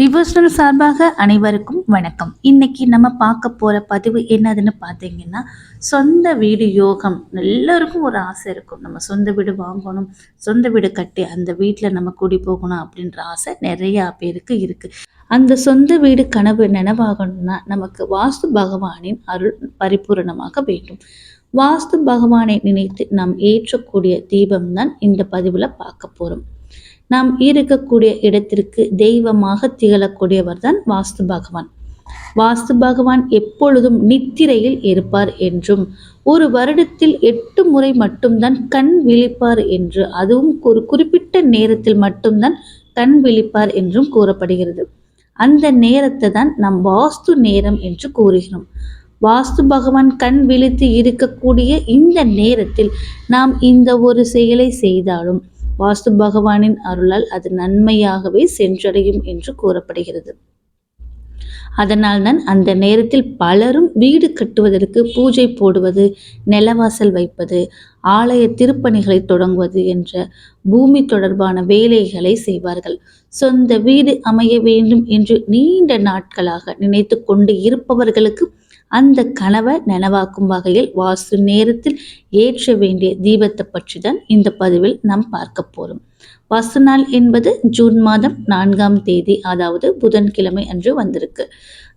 Devotional சார்பாக அனைவருக்கும் வணக்கம். இன்னைக்கு நம்ம பார்க்க போற பதிவு என்னதுன்னு பார்த்தீங்கன்னா சொந்த வீடு யோகம். எல்லாருக்கும் ஒரு ஆசை இருக்கும். நம்ம சொந்த வீடு வாங்கணும் சொந்த வீடு கட்டி அந்த வீட்டில் நம்ம குடி போகணும் அப்படின்ற ஆசை நிறையா பேருக்கு இருக்கு. அந்த சொந்த வீடு கனவு நினைவாகணும்னா நமக்கு வாஸ்து பகவானின் அருள் பரிபூரணமாக வேண்டும். வாஸ்து பகவானை நினைத்து நாம் ஏற்றக்கூடிய தீபம் தான் இந்த பதிவில் பார்க்க போகிறோம் நாம் இருக்கக்கூடிய இடத்திற்கு தெய்வமாக திகழக்கூடியவர் தான் வாஸ்து பகவான். வாஸ்து பகவான் எப்பொழுதும் நித்திரையில் இருப்பார் என்றும் ஒரு வருடத்தில் எட்டு முறை மட்டும்தான் கண் விழிப்பார் என்று அதுவும் ஒரு குறிப்பிட்ட நேரத்தில் மட்டும்தான் கண் விழிப்பார் என்றும் கூறப்படுகிறது. அந்த நேரத்தை தான் நாம் வாஸ்து நேரம் என்று கூறுகிறோம். வாஸ்து பகவான் கண் விழித்து இருக்கக்கூடிய இந்த நேரத்தில் நாம் இந்த ஒரு செயலை செய்தாலும் வாஸ்து பகவானின் அருளால் அது நன்மையாகவே சென்றடையும் என்று கூறப்படுகிறது. அதனால்தான் அந்த நேரத்தில் பலரும் வீடு கட்டுவதற்கு பூஜை போடுவது நிலவாசல் வைப்பது ஆலய திருப்பணிகளை தொடங்குவது என்ற பூமி தொடர்பான வேலைகளை செய்வார்கள். சொந்த வீடு அமைய வேண்டும் என்று நீண்ட நாட்களாக நினைத்து கொண்டு இருப்பவர்களுக்கு அந்த கனவை நனவாக்கும் வகையில் வாஸ்து நேரத்தில் ஏற்ற வேண்டிய தீபத்தை பற்றி தான் இந்த பதிவில் நாம் பார்க்க போகிறோம் வாசு நாள் என்பது ஜூன் மாதம் நான்காம் தேதி அதாவது புதன்கிழமை அன்று வந்திருக்கு.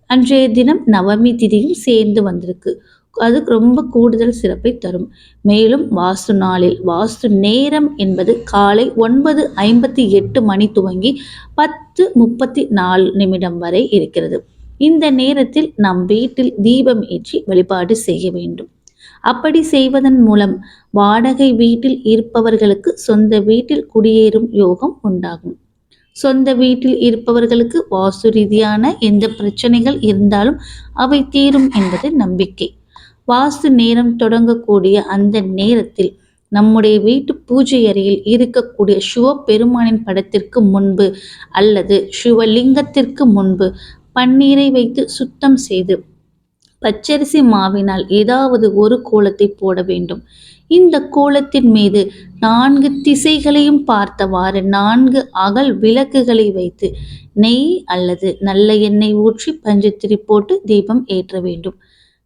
அன்றைய தினம் நவமி திதியும் சேர்ந்து வந்திருக்கு. அது ரொம்ப கூடுதல் சிறப்பை தரும். மேலும் வாசு நாளில் வாஸ்து நேரம் என்பது காலை ஒன்பது ஐம்பத்தி எட்டு மணி துவங்கி பத்து முப்பத்தி நாலு நிமிடம் வரை இருக்கிறது. இந்த நேரத்தில் நம் வீட்டில் தீபம் ஏற்றி வழிபாடு செய்ய வேண்டும். அப்படி செய்வதன் மூலம் வாடகை வீட்டில் இருப்பவர்களுக்கு சொந்த வீட்டில் குடியேறும் யோகம் உண்டாகும். சொந்த வீட்டில் இருப்பவர்களுக்கு வாஸ்து ரீதியான எந்த பிரச்சனைகள் இருந்தாலும் அவை தீரும் என்பது நம்பிக்கை. வாஸ்து நேரம் தொடங்கக்கூடிய அந்த நேரத்தில் நம்முடைய வீட்டு பூஜை அறையில் இருக்கக்கூடிய சிவ பெருமானின் படத்திற்கு முன்பு அல்லது சிவலிங்கத்திற்கு முன்பு பன்னீரை வைத்து சுத்தம் செய்து பச்சரிசி மாவினால் ஏதாவது ஒரு கோலத்தை போட வேண்டும். இந்த கோலத்தின் மீது நான்கு திசைகளையும் பார்த்தவாறு நான்கு அகல் விளக்குகளை வைத்து நெய் அல்லது நல்ல எண்ணெய் ஊற்றி பஞ்சத்திரி போட்டு தீபம் ஏற்ற வேண்டும்.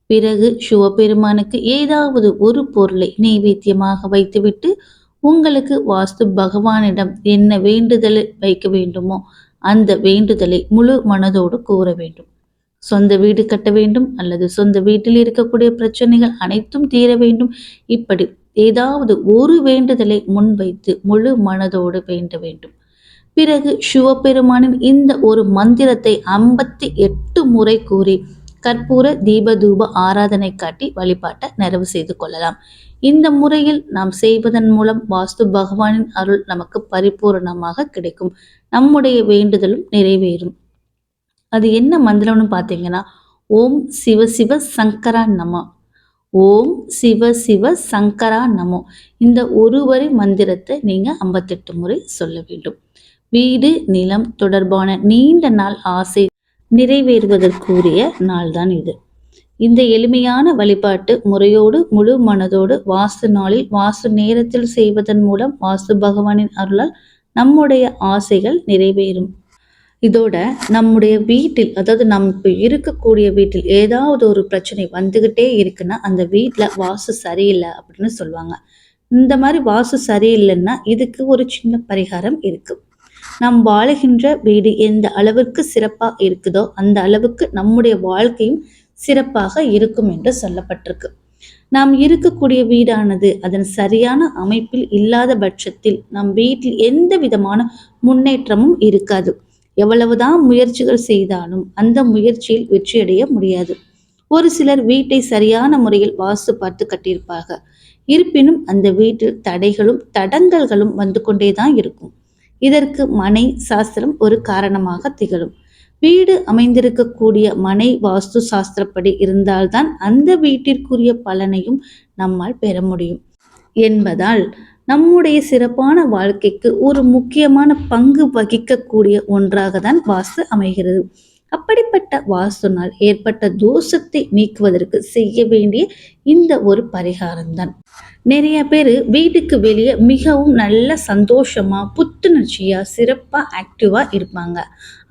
பிறகு சிவபெருமானுக்கு ஏதாவது ஒரு பொருளை நெய்வேத்தியமாக வைத்துவிட்டு உங்களுக்கு வாஸ்து பகவானிடம் என்ன வேண்டுதல் வைக்க வேண்டுமோ அந்த வேண்டுதலை முழு மனதோடு கூற வேண்டும். சொந்த வீடு கட்ட வேண்டும் அல்லது சொந்த வீட்டில் இருக்கக்கூடிய பிரச்சனைகள் அனைத்தும் தீர வேண்டும். இப்படி ஏதாவது ஒரு வேண்டுதலை முன்வைத்து முழு மனதோடு வேண்ட வேண்டும். பிறகு சிவபெருமானின் இந்த ஒரு மந்திரத்தை ஐம்பத்தி எட்டு முறை கூறி கற்பூர தீபதூப ஆராதனை காட்டி வழிபாட்டை நிறைவு செய்து கொள்ளலாம். இந்த முறையில் நாம் செய்வதன் மூலம் வாஸ்து பகவானின் அருள் நமக்கு பரிபூரணமாக கிடைக்கும். நம்முடைய வேண்டுதலும் நிறைவேறும். அது என்ன மந்திரம்னு பார்த்தீங்கன்னா ஓம் சிவ சிவ சங்கரா நம. ஓம் சிவ சிவ சங்கரா நமோ. இந்த ஒரு வரி மந்திரத்தை நீங்கள் ஐம்பத்தெட்டு முறை சொல்ல வேண்டும். வீடு நிலம் தொடர்பான நீண்ட நாள் ஆசை நிறைவேறுவதற்குரிய நாள்தான் இது. இந்த எளிமையான வழிபாட்டு முறையோடு முழு மனதோடு வாசு நாளில் வாசு நேரத்தில் செய்வதன் மூலம் வாசு பகவானின் அருளால் நம்முடைய ஆசைகள் நிறைவேறும். இதோட நம்முடைய வீட்டில் அதாவது நம்ம இப்போ இருக்கக்கூடிய வீட்டில் ஏதாவது ஒரு பிரச்சனை வந்துக்கிட்டே இருக்குன்னா அந்த வீட்டில் வாசு சரியில்லை அப்படின்னு சொல்லுவாங்க. இந்த மாதிரி வாசு சரியில்லைன்னா இதுக்கு ஒரு சின்ன பரிகாரம் இருக்குது நாம் வாழுகின்ற வீடு எந்த அளவிற்கு சிறப்பாக இருக்குதோ அந்த அளவுக்கு நம்முடைய வாழ்க்கையும் சிறப்பாக இருக்கும் என்று சொல்லப்பட்டிருக்கு. நாம் இருக்கக்கூடிய வீடானது அதன் சரியான அமைப்பில் இல்லாத பட்சத்தில் நம் வீட்டில் எந்த விதமான முன்னேற்றமும் இருக்காது. எவ்வளவுதான் முயற்சிகள் செய்தாலும் அந்த முயற்சியில் வெற்றியடைய முடியாது. ஒரு சிலர் வீட்டை சரியான முறையில் வாஸ்து பார்த்து கட்டியிருப்பாங்க. இருப்பினும் அந்த வீட்டில் தடைகளும் தடங்கல்களும் வந்து கொண்டேதான் இருக்கும். இதற்கு மனை சாஸ்திரம் ஒரு காரணமாக திகழும். வீடு அமைந்திருக்கக்கூடிய மனை வாஸ்து சாஸ்திரப்படி இருந்தால்தான் அந்த வீட்டிற்குரிய பலனையும் நம்மால் பெற முடியும். என்பதால் நம்முடைய சிறப்பான வாழ்க்கைக்கு ஒரு முக்கியமான பங்கு வகிக்கக்கூடிய ஒன்றாக தான் வாஸ்து அமைகிறது. அப்படிப்பட்ட வாஸ்துனால் ஏற்பட்ட தோஷத்தை நீக்குவதற்கு செய்ய வேண்டிய இந்த ஒரு பரிகாரம்தான். நிறைய பேர் வீட்டுக்கு வெளியே மிகவும் நல்ல சந்தோஷமா புத்துணர்ச்சியா சிறப்பா ஆக்டிவா இருப்பாங்க.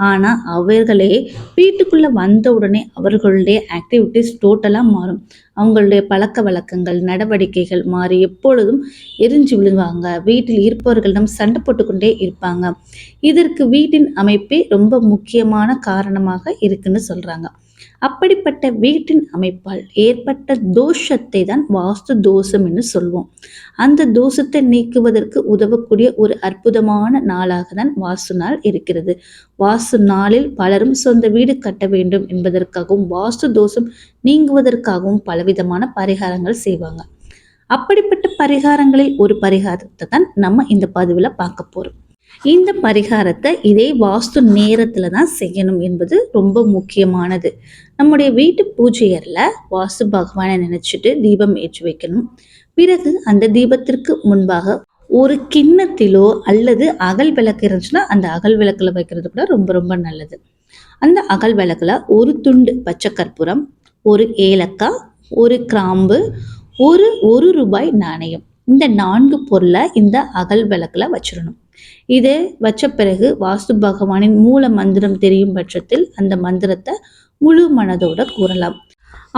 ஆனா அவர்களே வீட்டுக்குள்ள வந்த உடனே அவர்களுடைய ஆக்டிவிட்டிஸ் டோட்டலா மாறும். அவங்களுடைய பழக்க வழக்கங்கள் நடவடிக்கைகள் மாறி எப்பொழுதும் எரிஞ்சு விழுவாங்க. வீட்டில் இருப்பவர்களிடம் சண்டை போட்டுக்கொண்டே இருப்பாங்க. இதற்கு வீட்டின் அமைப்பே ரொம்ப முக்கியமான காரணமாக இருக்குன்னு சொல்றாங்க. அப்படிப்பட்ட வீட்டின் அமைப்பால் ஏற்பட்ட தோஷத்தை தான் வாஸ்து தோஷம் என்று சொல்வோம். அந்த தோஷத்தை நீக்குவதற்கு உதவக்கூடிய ஒரு அற்புதமான நாளாக தான் வாஸ்து நாள் இருக்கிறது. வாசு நாளில் பலரும் சொந்த வீடு கட்ட வேண்டும் என்பதற்காகவும் வாஸ்து தோஷம் நீங்குவதற்காகவும் பலவிதமான பரிகாரங்கள் செய்வாங்க. அப்படிப்பட்ட பரிகாரங்களில் ஒரு பரிகாரத்தை தான் நம்ம இந்த பதிவில் பார்க்க போகிறோம் இந்த பரிகாரத்தை இதே வாஸ்து நேரத்தில் தான் செய்யணும் என்பது ரொம்ப முக்கியமானது. நம்முடைய வீட்டு பூஜையரில் வாஸ்து பகவானை நினச்சிட்டு தீபம் ஏற்றி வைக்கணும். பிறகு அந்த தீபத்திற்கு முன்பாக ஒரு கிண்ணத்திலோ அல்லது அகல் விளக்கு இருந்துச்சுன்னா அந்த அகல் விளக்கில் வைக்கிறது கூட ரொம்ப ரொம்ப நல்லது. அந்த அகல் விளக்கில் ஒரு துண்டு பச்சை கற்பூரம் ஒரு ஏலக்காய் ஒரு கிராம்பு ஒரு ஒரு ரூபாய் நாணயம். இந்த நான்கு பொருளை இந்த அகல் விளக்கில் வச்சிடணும். இதை வச்ச பிறகு வாஸ்து பகவானின் மூல மந்திரம் தெரியும் பட்சத்தில் அந்த மந்திரத்தை முழு மனதோட கூறலாம்.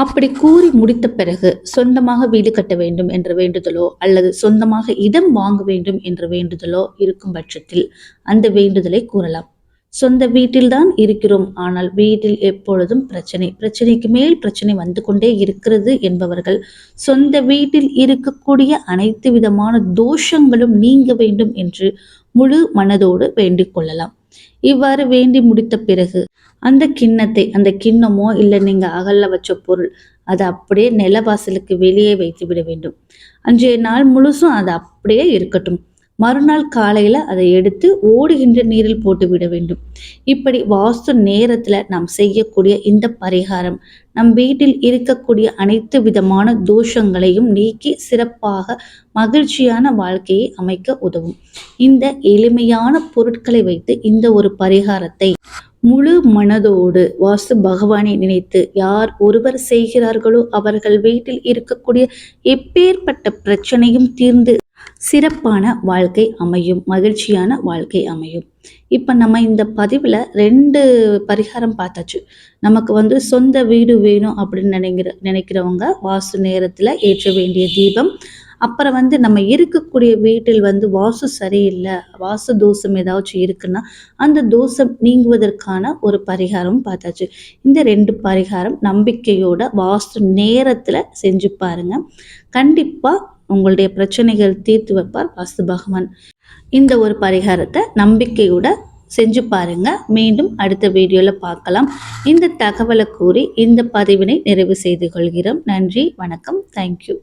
அப்படி கூறி முடித்த பிறகு சொந்தமாக வீடு கட்ட வேண்டும் என்ற வேண்டுதலோ அல்லது சொந்தமாக இடம் வாங்க வேண்டும் என்ற வேண்டுதலோ இருக்கும் பட்சத்தில் அந்த வேண்டுதலை கூறலாம். சொந்த வீட்டில்தான் இருக்கிறோம். ஆனால் வீட்டில் எப்பொழுதும் பிரச்சனை பிரச்சனைக்கு மேல் பிரச்சனை வந்து கொண்டே இருக்கிறது என்பவர்கள் சொந்த வீட்டில் இருக்கக்கூடிய அனைத்து விதமான தோஷங்களும் நீங்க வேண்டும் என்று முழு மனதோடு வேண்டிக் கொள்ளலாம். இவ்வாறு வேண்டி முடித்த பிறகு அந்த கிண்ணத்தை அந்த கிண்ணமோ இல்லை நீங்கள் அகல்ல வச்ச பொருள் அதை அப்படியே நிலவாசலுக்கு வெளியே வைத்து விட வேண்டும். அன்றைய நாள் முழுசும் அது அப்படியே இருக்கட்டும். மறுநாள் காலையில் அதை எடுத்து ஓடுகின்ற நீரில் போட்டு விட வேண்டும். இப்படி வாஸ்து நேரத்தில் நாம் செய்யக்கூடிய இந்த பரிகாரம் நம் வீட்டில் இருக்கக்கூடிய அனைத்து விதமான தோஷங்களையும் நீக்கி சிறப்பாக மகிழ்ச்சியான வாழ்க்கையை அமைக்க உதவும். இந்த எளிமையான பொருட்களை வைத்து இந்த ஒரு பரிகாரத்தை முழு மனதோடு வாஸ்து பகவானை நினைத்து யார் ஒருவர் செய்கிறார்களோ அவர்கள் வீட்டில் இருக்கக்கூடிய எப்பேற்பட்ட பிரச்சனையும் தீர்ந்து சிறப்பான வாழ்க்கை அமையும் மகிழ்ச்சியான வாழ்க்கை அமையும். இப்போ நம்ம இந்த பதிவில் ரெண்டு பரிகாரம் பார்த்தாச்சு. நமக்கு வந்து சொந்த வீடு வேணும் அப்படின்னு நினைக்கிற நினைக்கிறவங்க வாசு நேரத்தில் ஏற்ற வேண்டிய தீபம் அப்புறம் வந்து நம்ம இருக்கக்கூடிய வீட்டில் வந்து வாசு சரியில்லை வாசு தோஷம் ஏதாச்சும் இருக்குன்னா அந்த தோஷம் நீங்குவதற்கான ஒரு பரிகாரம் பார்த்தாச்சு. இந்த ரெண்டு பரிகாரம் நம்பிக்கையோட வாஸ்து நேரத்தில் செஞ்சு பாருங்க. கண்டிப்பாக உங்களுடைய பிரச்சனைகள் தீர்த்து வைப்பார் வாஸ்து பகவான். இந்த ஒரு பரிகாரத்தை நம்பிக்கையோட செஞ்சு பாருங்க. மீண்டும் அடுத்த வீடியோவில் பார்க்கலாம். இந்த தகவலை கூறி இந்த பதிவினை நிறைவு செய்து கொள்கிறோம். நன்றி வணக்கம். தேங்க்யூ